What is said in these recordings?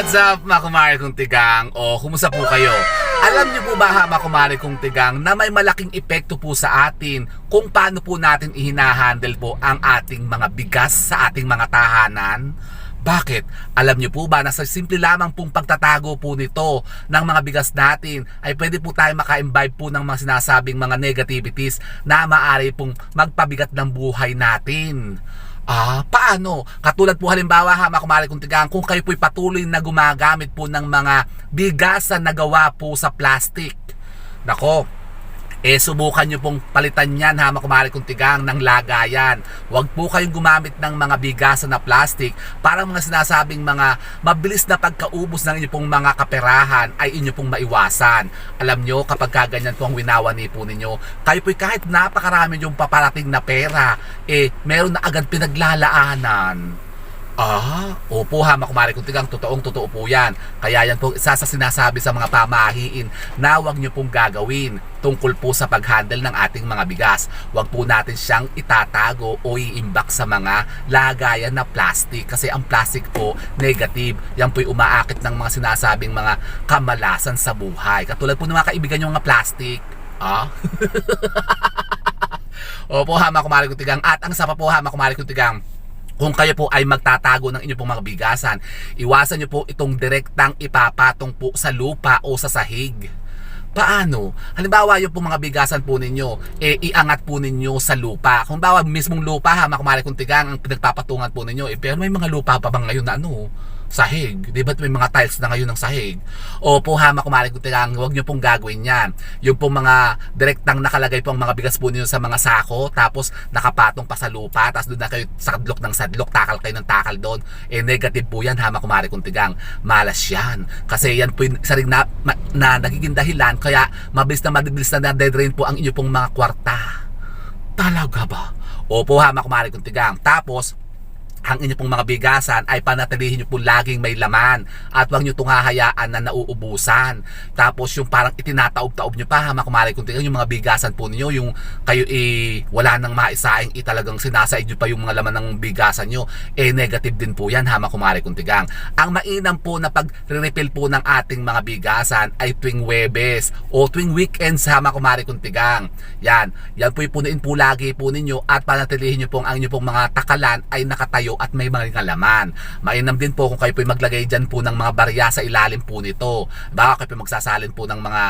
What's up mga kumari tigang? O kumusta po kayo? Alam niyo po ba ha mga kumari kong tigang na may malaking epekto po sa atin kung paano po natin ihinahandle po ang ating mga bigas sa ating mga tahanan? Bakit? Alam niyo po ba na sa simple lamang pong pagtatago po nito ng mga bigas natin ay pwede po tayo maka-imbibe po ng mga sinasabing mga negativities na maaari pong magpabigat ng buhay natin. Ah, paano? Katulad po halimbawa ha, mga kumari kong kung kayo po'y patuloy na gumagamit po ng mga bigasan na gawa po sa plastic. Nako, eh subukan nyo pong palitan yan ha, mga kumari kong tigang ng lagayan. Huwag po kayong gumamit ng mga bigasan na plastic para mga sinasabing mga mabilis na pagkaubos ng inyong pong mga kaperahan ay inyo pong maiwasan. Alam nyo, kapag kaganyan po ang winawani po ninyo, kayo po'y kahit napakarami yung paparating na pera, eh meron na agad pinaglalaanan. Ah, opo ha, makumari kong tigang, totoong totoo po yan. Kaya yan po isa sa sinasabi sa mga pamahiin na huwag nyo pong gagawin tungkol po sa pag-handle ng ating mga bigas. Huwag po natin siyang itatago o iimbak sa mga lagayan na plastic kasi ang plastic po negative. Yan po'y umaakit ng mga sinasabing mga kamalasan sa buhay. Katulad po ng mga kaibigan nyo mga plastic. Ah? Opo ha, makumari kong tigang. At ang isa pa po ha, makumari kong tigang kung kayo po ay magtatago ng inyong pong mga bigasan, iwasan nyo po itong direktang ipapatong po sa lupa o sa sahig. Paano? Halimbawa yung pong mga bigasan po ninyo, eh, iangat po ninyo sa lupa. Kung bawa mismong lupa ha, makumari kung tigang ang pinagpapatungan po ninyo, eh, pero may mga lupa pa bang ngayon na ano, sahig. Di ba may mga tiles na ngayon ng sahig? Opo ha, makumari kung tigang, huwag nyo pong gagawin yan. Yung pong mga direktang nakalagay pong mga bigas po ninyo sa mga sako, tapos nakapatong pa sa lupa, tapos doon na kayo sadlok ng sadlok, takal kayo ng takal doon. Eh, negative po yan ha, makumari kung tigang. Malas yan. Kasi yan po yung isa rin na, ma- na nagiging dahilan, kaya mabilis na mabilis na na-dedrain po ang inyo pong mga kwarta. Talaga ba? Opo ha, makumari kung tigang. Tapos, ang inyo pong mga bigasan ay panatilihin nyo po laging may laman at huwag nyo itong hahayaan na nauubusan. Tapos yung parang itinataob-taob nyo pa ha, makumari kung tingnan yung mga bigasan po ninyo, yung kayo eh wala nang maisaing eh, talagang sinasaid nyo pa yung mga laman ng bigasan nyo, eh negative din po yan ha, makumari kung tigang. Ang mainam po na pag-refill po ng ating mga bigasan ay tuwing Webes o tuwing weekends ha, makumari kung tigang. Yan, yan po ipunuin po lagi po ninyo at panatilihin nyo pong ang inyo pong mga takalan ay nakatayo at may mga kalaman. Mainam din po kung kayo po maglagay dyan po ng mga barya sa ilalim po nito. Baka kayo po magsasalin po ng mga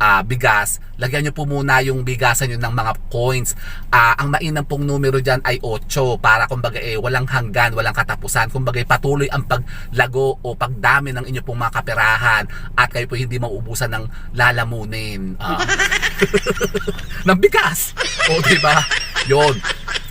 ah, bigas, lagyan nyo po muna yung bigasan nyo ng mga coins. Ah, ang mainam pong numero dyan ay 8 para kumbaga eh, walang hanggan, walang katapusan. Kumbaga eh, patuloy ang paglago o pagdami ng inyo pong mga kaperahan at kayo po hindi mauubusan ng lalamunin. Ah. ng bigas. O, di ba? Yun.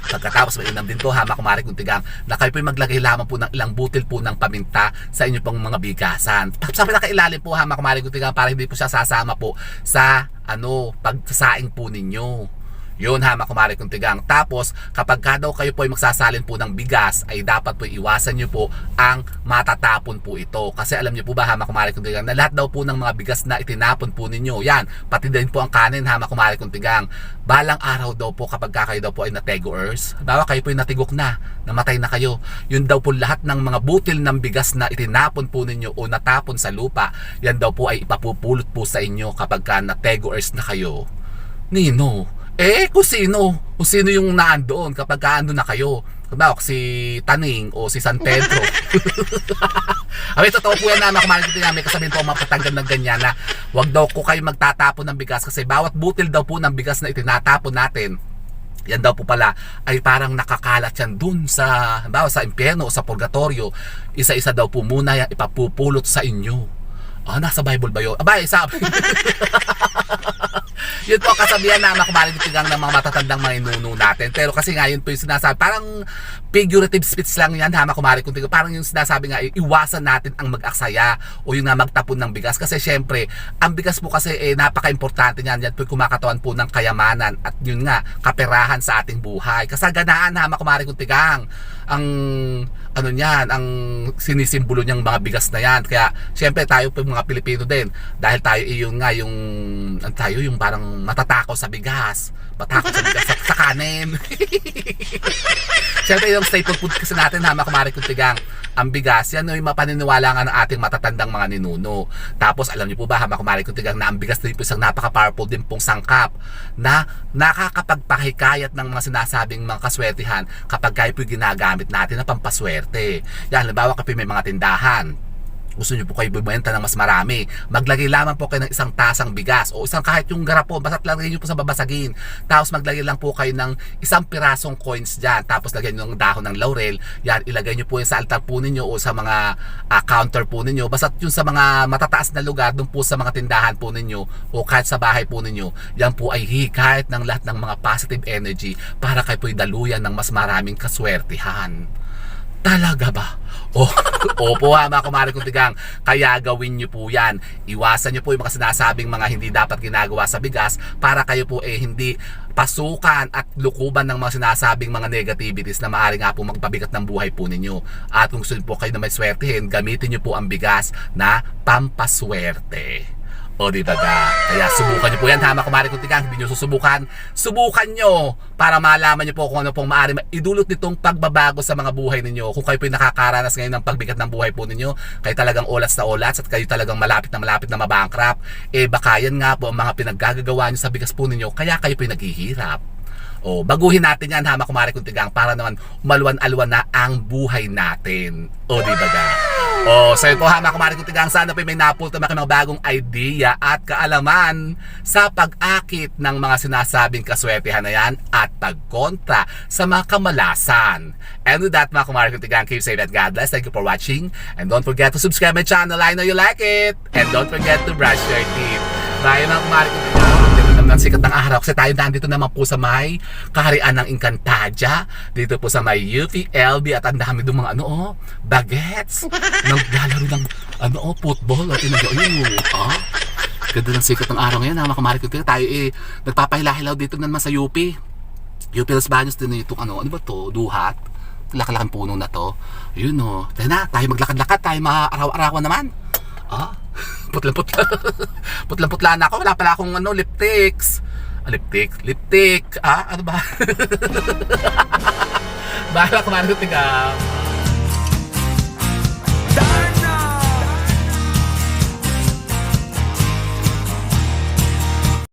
Pagkatapos mainam din po ha, makumari kung tigang na kayo po maglagay lamang po ng ilang butil po ng paminta sa inyo pong mga bigasan. Sa pinakailalim po ha, makumari kung tigang para hindi po siya sasama po sa ano, pagsasaing po ninyo. Yun ha, makumari kong tigang. Tapos, kapag ka daw kayo po ay magsasalin po ng bigas, ay dapat po iwasan nyo po ang matatapon po ito. Kasi alam nyo po ba ha, makumari kong tigang, na lahat daw po ng mga bigas na itinapon po ninyo, yan, pati din po ang kanin ha, makumari kong tigang. Balang araw daw po kapag ka kayo daw po ay nategoers, bawa kayo po ay natigok na, namatay na kayo. Yun daw po lahat ng mga butil ng bigas na itinapon po ninyo o natapon sa lupa, yan daw po ay ipapupulot po sa inyo kapag ka nategoers na kayo. Nino, eh, kung sino, kung sino yung naandoon kapag kaando na kayo. Diba, si Taning o si San Pedro. Abi, totoo po yan na makumalit nga may kasabihin po mapatanggal ng ganyan na wag daw ko kayo magtatapon ng bigas kasi bawat butil daw po ng bigas na itinatapon natin yan daw po pala ay parang nakakalat yan dun sa, halimbawa sa impyerno o sa purgatorio. Isa-isa daw po muna yan ipapupulot sa inyo. Ah, nasa Bible ba yun? Abay, sabi. yun po kasabihan na makumalig tigang ng mga matatandang mga inuno natin. Pero kasi nga yun po yung sinasabi, parang figurative speech lang yan ha, makumari kung tigang. Parang yung sinasabi nga, iwasan natin ang mag-aksaya o yung nga magtapon ng bigas. Kasi syempre, ang bigas po kasi eh, napaka-importante niyan. Yan po kumakatawan po ng kayamanan at yun nga, kaperahan sa ating buhay. Kasaganaan ha, makumari kung tigang. Ang ano niyan, ang sinisimbolo niyang mga bigas na yan. Kaya, syempre, tayo po mga Pilipino din, dahil tayo iyon nga, yung, tayo, yung parang matatakaw sa bigas. Matakot sa bigas, sa, sa kanin. Siyempre yung staple food kasi natin ha, mga kumari kuntigang, ang bigas, yan yung mapaniniwala nga ng ating matatandang mga ninuno. Tapos alam niyo po ba, ha, mga kumari kuntigang, na ang bigas din po isang napaka-powerful din pong sangkap na nakakapagpahikayat ng mga sinasabing mga kaswertihan kapag kayo po ginagamit natin na pampaswerte. Yan, halimbawa kapag may mga tindahan, gusto niyo po kayo bumenta ng mas marami, maglagay lamang po kayo ng isang tasang bigas o isang kahit yung garapon, basta lagay niyo po sa babasagin. Tapos maglagay lang po kayo ng isang pirasong coins dyan. Tapos lagyan niyo ng dahon ng laurel. Yan, ilagay niyo po yan sa altar po ninyo o sa mga ah, counter po ninyo. Basta yung sa mga matataas na lugar, doon po sa mga tindahan po ninyo o kahit sa bahay po ninyo, yan po ay hikayat ng lahat ng mga positive energy para kayo po'y daluyan ng mas maraming kaswertihan. Talaga ba? O, opo ha mga kumari kong tigang. Kaya gawin nyo po yan. Iwasan nyo po yung mga sinasabing mga hindi dapat ginagawa sa bigas para kayo po eh hindi pasukan at lukuban ng mga sinasabing mga negativities na maaari nga po magpabigat ng buhay po ninyo. At kung gusto po kayo na may swertehin, gamitin nyo po ang bigas na pampaswerte. O di ba ga? Kaya subukan nyo po yan ha mga kumari kong tigang. Hindi nyo susubukan. Subukan nyo para malaman nyo po kung ano pong maaari idulot nitong pagbabago sa mga buhay ninyo. Kung kayo po nakakaranas ngayon ng pagbigat ng buhay po ninyo, kayo talagang olats na olats at kayo talagang malapit na malapit na mabankrupt, eh baka yan nga po ang mga pinaggagawa nyo sa bigas po ninyo, kaya kayo po naghihirap. O, baguhin natin yan ha, mga kumari kong tigang, para naman umalwan-alwan na ang buhay natin. O, di ba ga? O, so yun po ha, mga kumari kong tigang, sana po may napulto mga bagong idea at kaalaman sa pag-akit ng mga sinasabing kaswertehan na yan at pagkontra sa mga kamalasan. And with that, mga kumari kong tigang, keep safe and God bless. Thank you for watching. And don't forget to subscribe my channel. I know you like it. And don't forget to brush your teeth. Bye mga kumari kong ng sikat ng araw kasi tayo nandito naman po sa may kaharian ng Encantadia dito po sa may UPLB at ang dami doon mga ano oh bagets naglalaro ng ano oh football at tinag ayun oh ah. Ganda ng sikat ng araw ngayon ha mga kamari ko tayo eh nagpapahilahilaw dito naman sa UP UP Los Baños din itong ano ano ba to duhat? Lakalakan puno na to. Yun oh. Tayo na tayo maglakad-lakad tayo maaraw-arawan naman. Ah putlang-putla. putlang-putla na ako. Wala pala akong ano, lipsticks. Ah, lipstick? Lipstick. Ah, ano ba? Bahala kumain ko tiga.